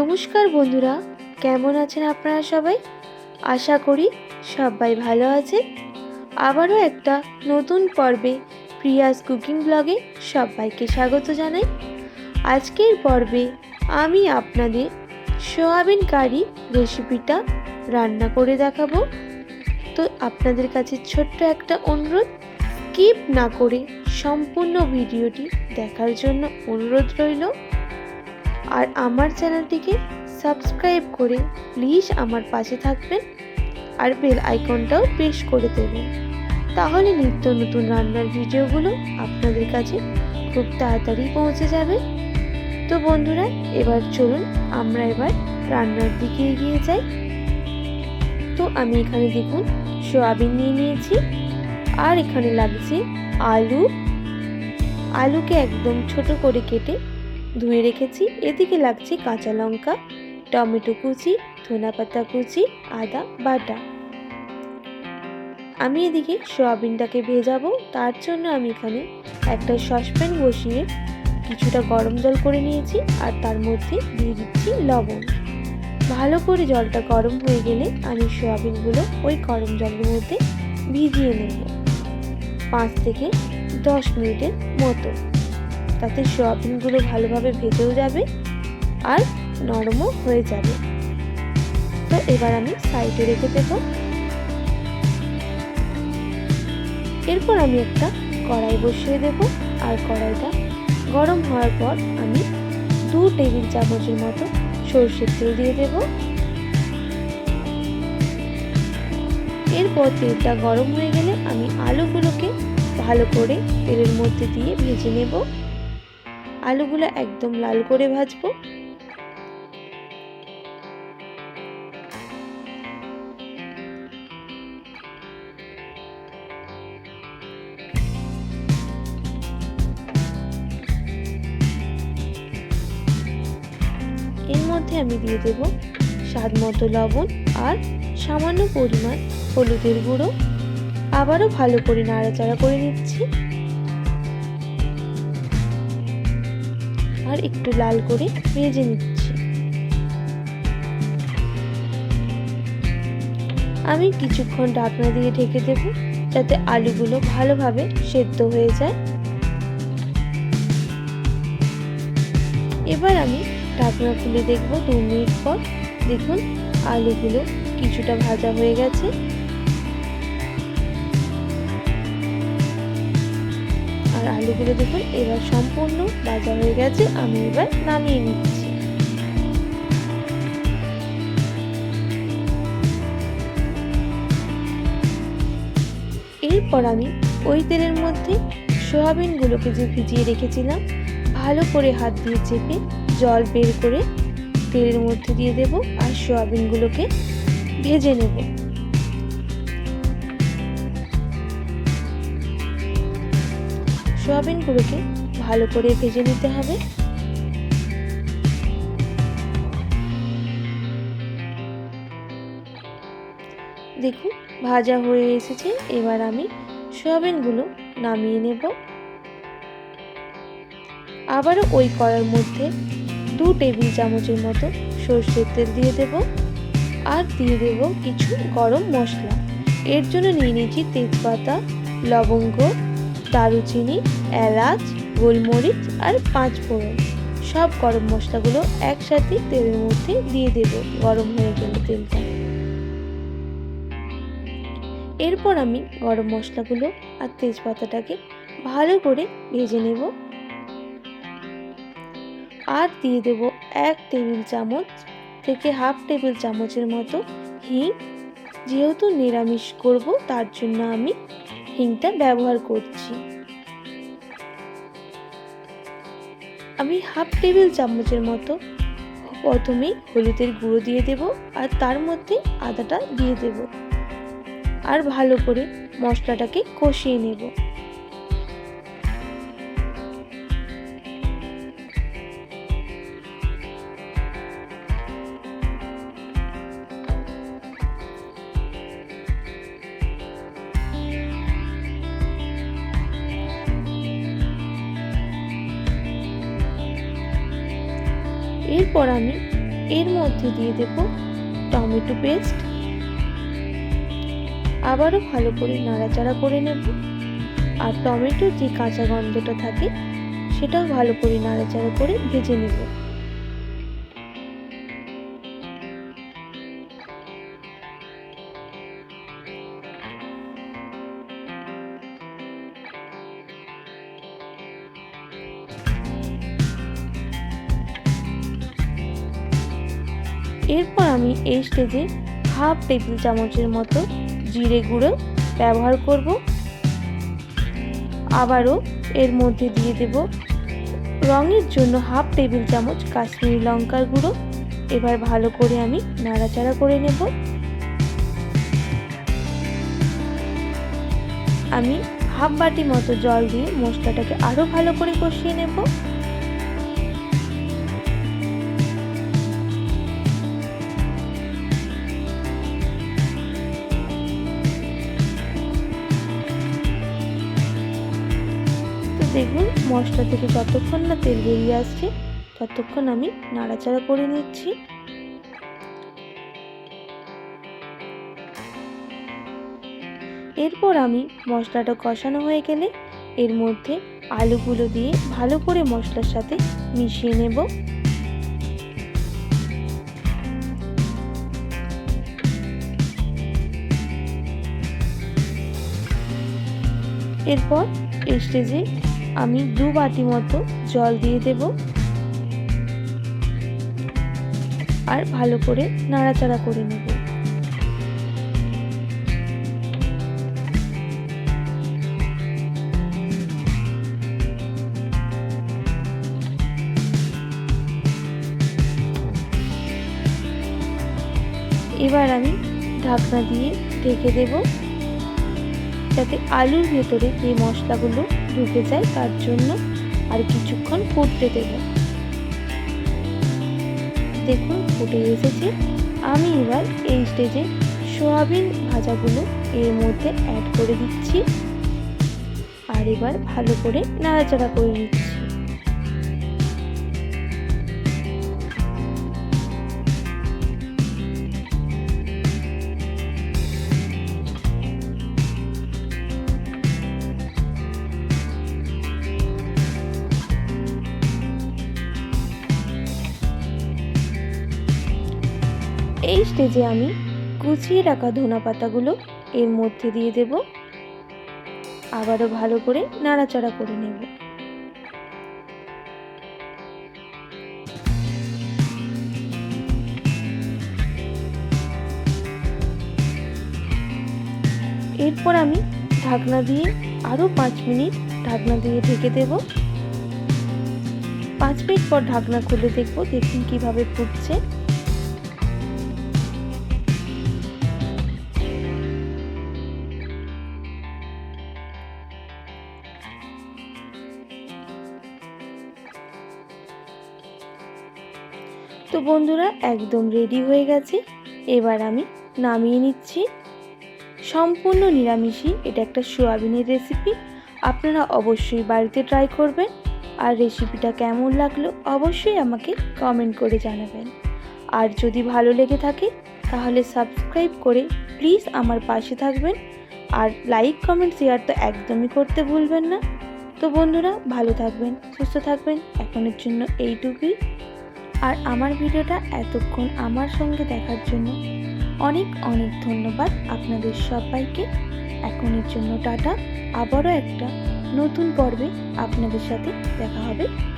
নমস্কার বন্ধুরা, কেমন আছেন আপনারা সবাই? আশা করি সবাই ভালো আছেন। আবারও একটা নতুন পর্বে প্রিয়াস কুকিং ব্লগে সবাইকে স্বাগত জানাই। আজকের পর্বে আমি আপনাদের সোয়াবিন কারি রেসিপিটা রান্না করে দেখাবো। তো আপনাদের কাছে ছোট্ট একটা অনুরোধ, স্কিপ না করে সম্পূর্ণ ভিডিওটি দেখার জন্য অনুরোধ রইল। আর আমার চ্যানেলটিকে সাবস্ক্রাইব করে প্লিজ আমার পাশে থাকবেন আর বেল আইকনটাও প্রেস করে দেবেন। তাহলে নিত্য নতুন রান্নার ভিডিওগুলো আপনাদের কাছে খুব তাড়াতাড়ি পৌঁছে যাবে। তো বন্ধুরা, এবার চলুন আমরা এবার রান্নার দিকে এগিয়ে যাই। তো আমি এখানে দেখুন, সোয়াবিন নিয়ে নিয়েছি আর এখানে লাগছে আলু। আলুকে একদম ছোট করে কেটে ধুয়ে রেখেছি। এদিকে লাগছে কাঁচা লঙ্কা, টমেটো কুচি ধনা পাতা কুচি, আদা, বাটা। আমি এদিকে সোয়াবিনটাকে ভেজাবো। তার জন্য আমি এখানে একটা সসপ্যান বসিয়ে কিছুটা গরম জল করে নিয়েছি আর তার মধ্যে দিয়ে দিচ্ছি লবণ। ভালো করে জলটা গরম হয়ে গেলে আমি সোয়াবিনগুলো ওই গরম জলের মধ্যে ভিজিয়ে নেব। পাঁচ থেকে দশ মিনিটের মতো। তাতে সোয়াবিনগুলো ভালোভাবে ভেজেও যাবে আর নরমও হয়ে যাবে। তো এবার আমি সাইডে রেখে দেব। এরপর আমি একটা কড়াই বসিয়ে দেব আর কড়াইটা গরম হওয়ার পর আমি দু টেবিল চামচের মতো সর্ষের তেল দিয়ে দেব। এরপর তেলটা গরম হয়ে গেলে আমি আলুগুলোকে ভালো করে তেলের মধ্যে দিয়ে ভেজে নেব। আলুগুলো একদম লাল করে ভাজবো। এর মধ্যে আমি দিয়ে দেব স্বাদ মতো লবণ আর সামান্য পরিমাণ হলুদের গুঁড়ো। আবারও ভালো করে নাড়াচাড়া করে নিচ্ছি। আর একটু লাল করে ভেজে নিচ্ছি। আমি কিছুক্ষণ ঢাকনা দিয়ে ঢেকে দেব, যাতে আলুগুলো ভালোভাবে সেদ্ধ হয়ে যায়। এবার আমি ঢাকনা খুলে দেখব দু মিনিট পর। দেখুন, আলুগুলো কিছুটা ভাজা হয়ে গেছে। আর আলুগুলো দেখুন এবার সম্পূর্ণ ভাজা হয়ে গেছে, আমি এবার নামিয়ে নিচ্ছি। এরপর আমি ওই তেলের মধ্যে সোয়াবিনগুলোকে যে ভিজিয়ে রেখেছিলাম, ভালো করে হাত দিয়ে চেপে জল বের করে তেলের মধ্যে দিয়ে দেব আর সোয়াবিনগুলোকে ভেজে নেব। সোয়াবিনগুলোকে ভালো করে ভেজে নিতে হবে। দেখুন, ভাজা হয়ে এসেছে। এবার আমি সোয়াবিনগুলো নামিয়ে নেব। আবারও ওই কড়ার মধ্যে দু টেবিল চামচের মতো সর্ষের তেল দিয়ে দেব আর দিয়ে দেব কিছু গরম মশলা। এর জন্য নিয়ে নিয়েছি তেজপাতা, লবঙ্গ দারুচিনি, এলাচ, গোলমরিচ আর পাঁচ ফোড়ন। সব গরম মশলাগুলো একসাথে তেলের মধ্যে দিয়ে দেব, গরম হয়ে গেলে তেলটা। এরপর আমি গরম মশলাগুলো আর তেজপাতাটাকে ভালো করে ভেজে নেব। আর দিয়ে দেব এক টেবিল চামচ থেকে হাফ টেবিল চামচের মতো হিং যেহেতু নিরামিষ করব, তার জন্য আমি হিংটা ব্যবহার করছি। আমি হাফ টেবিল চামচের মতো প্রথমেই হলুদের গুঁড়ো দিয়ে দেব আর তার মধ্যে আদাটা দিয়ে দেব। আর ভালো করে মশলাটাকে কষিয়ে নেব। এরপর আমি এর মধ্যে দিয়ে দেব টমেটো পেস্ট। আবারও ভালো করে নাড়াচাড়া করে নেব। আর টমেটোর যে কাঁচা গন্ধটা থাকে, সেটাও ভালো করে নাড়াচাড়া করে ভেজে নেব। এরপর আমি এই স্টেজে হাফ টেবিল চামচের মতো জিরে গুঁড়ো ব্যবহার করব। আবারও এর মধ্যে দিয়ে দেব রঙের জন্য হাফ টেবিল চামচ কাশ্মীরি লঙ্কার গুঁড়ো। এবার ভালো করে আমি নাড়াচাড়া করে নেব। আমি হাফ বাটি মতো জল দিয়ে মশলাটাকে আরও ভালো করে কষিয়ে নেব। মশলা থেকে যতক্ষণ না তেল বেরিয়ে আসছে, ততক্ষণ আমি নাড়াচাড়া করে নিচ্ছি। এরপর আমি মশলাটা কষানো হয়ে গেলে এর মধ্যে আলুগুলো দিয়ে ভালো করে মশলার সাথে মিশিয়ে নেব। এরপর স্টেজে আমি দু বাটি মতো জল দিয়ে দেব। আর ভালো করে নাড়াচাড়া করে নেব। এবার আমি ঢাকনা দিয়ে ঢেকে দেবো। যাতে আলুর ভেতরে যে মশলাগুলো ঢুকে যায়, তার জন্য আর কিছুক্ষণ ফুটতে দেব। দেখুন, ফুটে এসেছে। আমি এবার এই স্টেজে সোয়াবিন ভাজাগুলো এর মধ্যে অ্যাড করে দিচ্ছি। আর এবার ভালো করে নাড়াচাড়া করে নিচ্ছি। এই স্টেজে আমি কুচিয়ে রাখা ধনা পাতাগুলো এর মধ্যে দিয়ে দেব। আবারও ভালো করে নাড়াচাড়া করে নেব। এরপর আমি ঢাকনা দিয়ে আরও পাঁচ মিনিট ঢাকনা দিয়ে ঢেকে দেব। পাঁচ মিনিট পর ঢাকনা খুলে দেখব, দেখুন কীভাবে ফুটছে। তো বন্ধুরা, একদম রেডি হয়ে গেছে। এবার আমি নামিয়ে নিচ্ছি। সম্পূর্ণ নিরামিষই, এটা একটা সোয়াবিনের রেসিপি আপনারা অবশ্যই বাড়িতে ট্রাই করবেন। আর রেসিপিটা কেমন লাগল, অবশ্যই আমাকে কমেন্ট করে জানাবেন। আর যদি ভালো লেগে থাকে, তাহলে সাবস্ক্রাইব করে প্লিজ আমার পাশে থাকবেন। আর লাইক কমেন্ট শেয়ার তো একদমই করতে ভুলবেন না। তো বন্ধুরা, ভালো থাকবেন, সুস্থ থাকবেন। এখনের জন্য এইটুকুই। আর আমার ভিডিওটা এতক্ষণ আমার সঙ্গে দেখার জন্য অনেক অনেক ধন্যবাদ আপনাদের সবাইকে। এখনের জন্য টাটা। আবারও একটা নতুন পর্বে আপনাদের সাথে দেখা হবে।